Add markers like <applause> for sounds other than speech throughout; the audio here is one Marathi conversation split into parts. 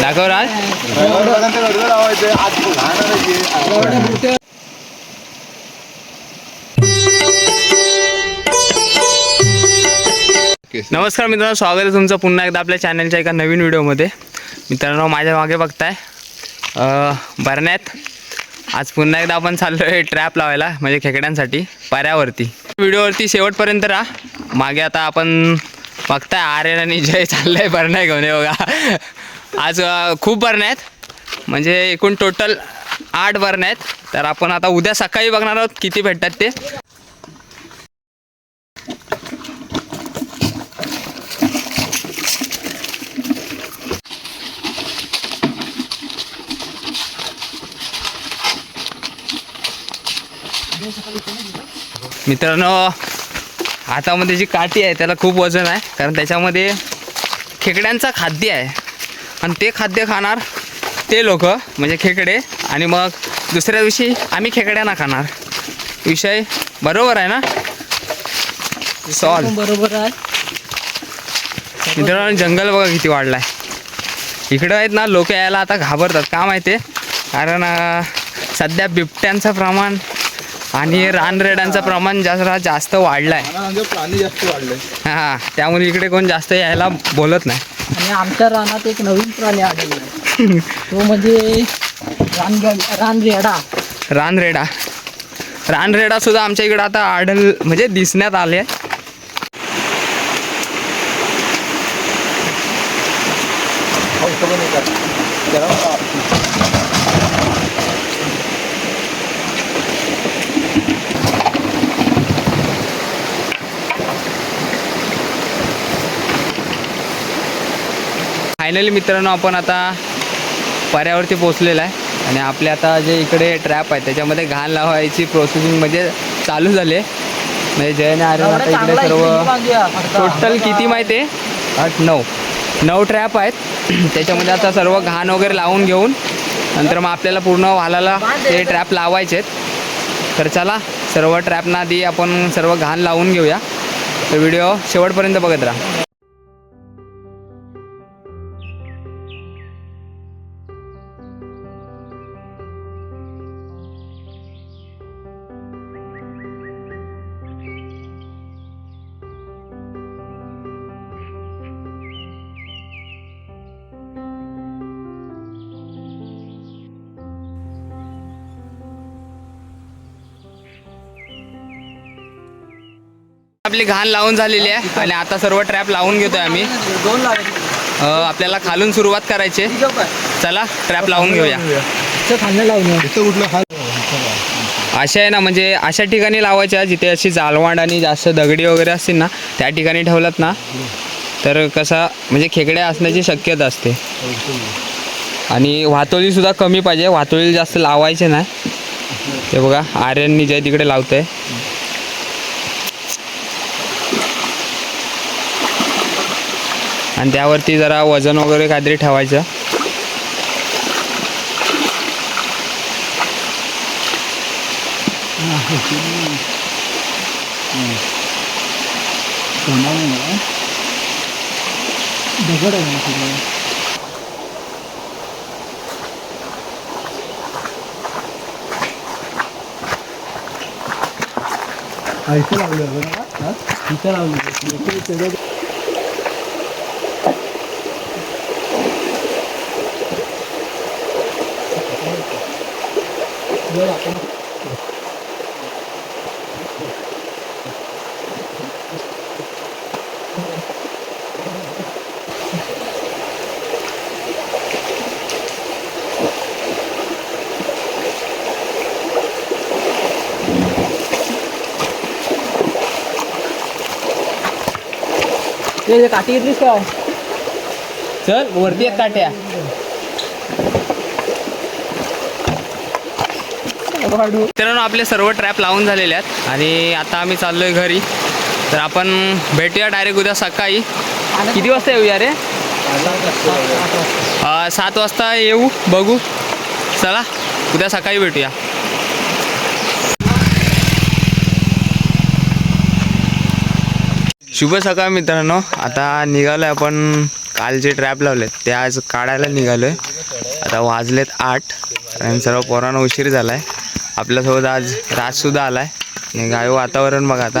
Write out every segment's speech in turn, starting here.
दाखव राज नमस्कार मित्रांनो स्वागत आहे तुमचं पुन्हा एकदा आपल्या चॅनलच्या एका नवीन व्हिडिओमध्ये मित्रांनो माझ्या मागे बघताय भरण्यात. आज पुन्हा एकदा आपण चाललो आहे ट्रॅप लावायला म्हणजे खेकड्यांसाठी पाऱ्यावरती. व्हिडिओवरती शेवटपर्यंत राहा. मागे आता आपण फक्त आर्यन आणि जय चाललंय भरण्या घेऊन हे बघा. आज खूप बरण आहेत. म्हणजे एकूण टोटल आठ बरण आहेत. तर आपण आता उद्या सकाळी बघणार आहोत किती भेटतात ते. मित्रांनो हातामध्ये जी काठी आहे त्याला खूप वजन आहे. कारण त्याच्यामध्ये खेकड्यांचं खाद्य आहे. आणि ते खाद्य खाणार ते लोक म्हणजे खेकडे. आणि मग दुसऱ्या दिवशी आम्ही खेकड्यांना खाणार. विषय बरोबर आहे ना? सॉल्व बरोबर आहे. मित्रांनो जंगल बघा किती वाढलाय. इकडं आहेत ना लोक यायला आता घाबरतात. का माहिती आहे कारण सध्या बिबट्यांचं प्रमाण आणि रानरेड्यांचं प्रमाण जरा जास्त वाढलं आहे म्हणजे प्राणी जास्त वाढले. हां त्यामुळे इकडे कोण जास्त यायला बोलत नाही. आणि आमच्या रानात एक नवीन प्राणी आढळला. आहे <laughs> तो म्हणजे रान रानरेडा रानरेडा रानरेडा सुद्धा आमच्या इकडं आता आढळ म्हणजे दिसण्यात आले. फायनली मित्रांनो आपण आता पर्यावरती पोचलेला आहे. आणि आपले आता जे इकडे ट्रॅप आहे त्याच्यामध्ये घाण लावायची प्रोसेसिंग म्हणजे चालू झाले म्हणजे जयने आर्यन आता इकडे सर्व टोटल किती माहिती आहे? आठ नऊ. नऊ ट्रॅप आहेत. <clears throat> त्याच्यामध्ये आता सर्व घाण वगैरे लावून घेऊन नंतर मग आपल्याला पूर्ण वालाला ते ट्रॅप लावायचे आहेत. तर चला सर्व ट्रॅपना आधी आपण सर्व घाण लावून घेऊया. तर व्हिडिओ शेवटपर्यंत बघत राहा. आपली घाण लावून झालेली आहे आणि आता सर्व ट्रॅप लावून घेतोय आम्ही. आपल्याला खालून सुरुवात करायची आहे. चला ट्रॅप लावून घेऊया. अशा आहे ना म्हणजे अशा ठिकाणी लावायच्या जिथे अशी जालवांड आणि जास्त दगडी वगैरे असतील ना त्या ठिकाणी ठेवलात ना तर कसा म्हणजे खेकड्या असण्याची शक्यता असते. आणि वातोळी सुद्धा कमी पाहिजे वातोळी जास्त लावायचे नाही. ते बघा आर्यन जय तिकडे लावतंय. आणि त्यावरती जरा वजन वगैरे काहीतरी ठेवायचं. दगड आहे ना सगळं. इथं लावलं होतं ना हा? इथं लावलं होतं. इथं तेवढं जर आपण ते काठी घेतलीस काय चल वरती एक काट्या मित्रांनो आपले सर्व ट्रॅप लावून झालेले आहेत आणि आता आम्ही चाललोय घरी. तर आपण भेटूया डायरेक्ट उद्या सकाळी. किती वाजता येऊया रे? सात वाजता येऊ बघू. चला उद्या सकाळी भेटूया. शुभ सकाळ मित्रांनो. आता निघालोय आपण. काल जे ट्रॅप लावलेत ते आज काढायला निघालोय. आता वाजलेत आठ. आणि सर्व पोरांना उशीर झालाय. आपल्यासोबत आज राजसुद्धा आलाय. आणि गाय वातावरण बघा आता.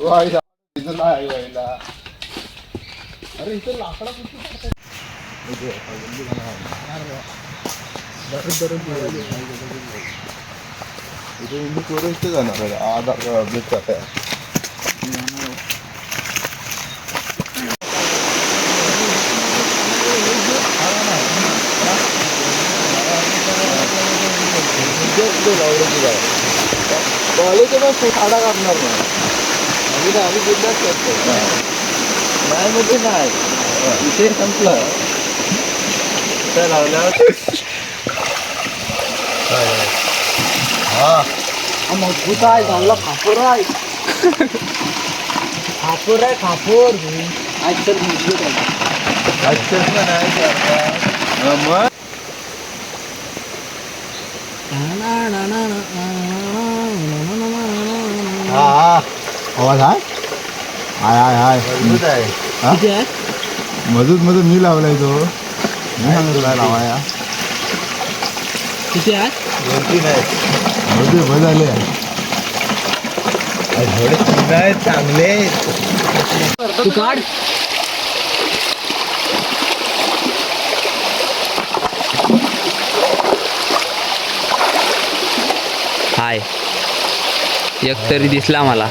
तो आहे तिथं नाही व्हायला अरे इथं लाकडा कुठे इथे इंदू पोरं इथे जाणार आहे आधार कार्ड अपडेट करताय कॉलेज खाडा काढणार नाही आम्ही ना आम्ही जिल्ह्यात करतो नाही म्हणजे नाही. विषय संपला. लावल्यावर हा मजबूत आहे चांगला खापूर आहे. खापूर आहे खापूर. आज तर मजबूत आहे अच्छा नाही हा, मग हा. आवाज आहे हाय हाय हाय. आहे. हा? मजूत मजूत मी लावलाय तो. मी सांगितलं लावाया. किती आहे? दोन तीन आहेत मजूत भर झाले थोडे चांगले तू काढ. हाय. एक तरी दिसला मला.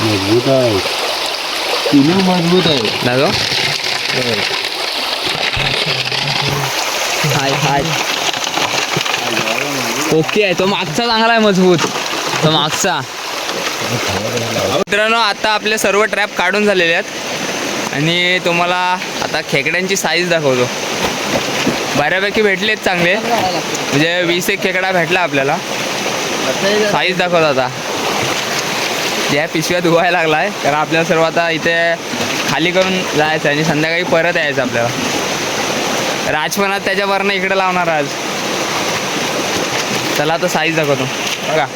मजबूत आहे तिन्ही मजबूत आहे दादा हाय हाय ओके आहे तो मागचा चांगला आहे मजबूत. तो मागचा. मित्रांनो आता आपले सर्व ट्रॅप काढून झालेले आहेत. आणि तुम्हाला आता खेकड्यांची साईज दाखवतो. बऱ्यापैकी भेटलेत चांगले. म्हणजे वीस एक खेकडा भेटला आपल्याला. साईज दाखवतो आता. या पिशव्या धुवायला लागला आहे कारण आपल्याला सर्व आता इथे खाली करून जायचं आहे आणि संध्याकाळी परत यायचं आपल्याला. राजपणात त्याच्यावरनं इकडे लावणार आज. चला आता साईज दाखवतो. बघा.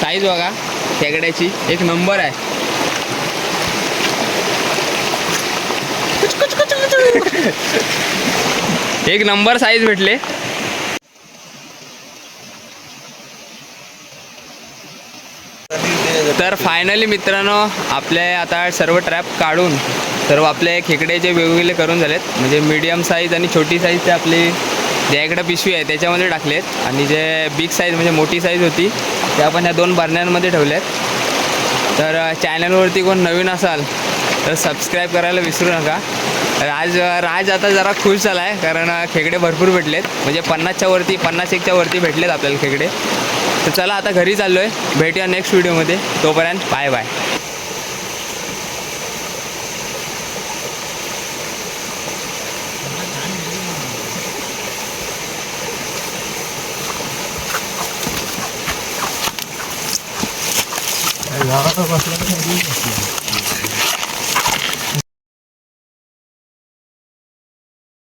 साईज बघा. खेकड्याची एक नंबर आहे. <laughs> एक नंबर साईज भेटले. तर फायनली मित्रांनो आपले आता सर्व ट्रॅप काढून सर्व आपले खेकडे जे वेगवेगळे करून झालेत म्हणजे मीडियम साईज आणि छोटी साईजचे आपली ज्या इकडं पिशवी आहे त्याच्यामध्ये टाकलेत. आणि जे बिग साईज म्हणजे मोठी साईज होती ते आपण ह्या दोन बरण्यांमध्ये ठेवल्यात तर चॅनलवरती कोण नवीन असाल तर सबस्क्राईब करायला विसरू नका. राज राज आता जरा खुश झाला आहे कारण खेकडे भरपूर भेटलेत. म्हणजे पन्नासच्या वरती पन्नास एकच्या वरती भेटलेत आपल्याला खेकडे. तर चला आता घरी चाललो आहे भेटूया नेक्स्ट व्हिडिओमध्ये तोपर्यंत बाय बाय गावाचा बसला तर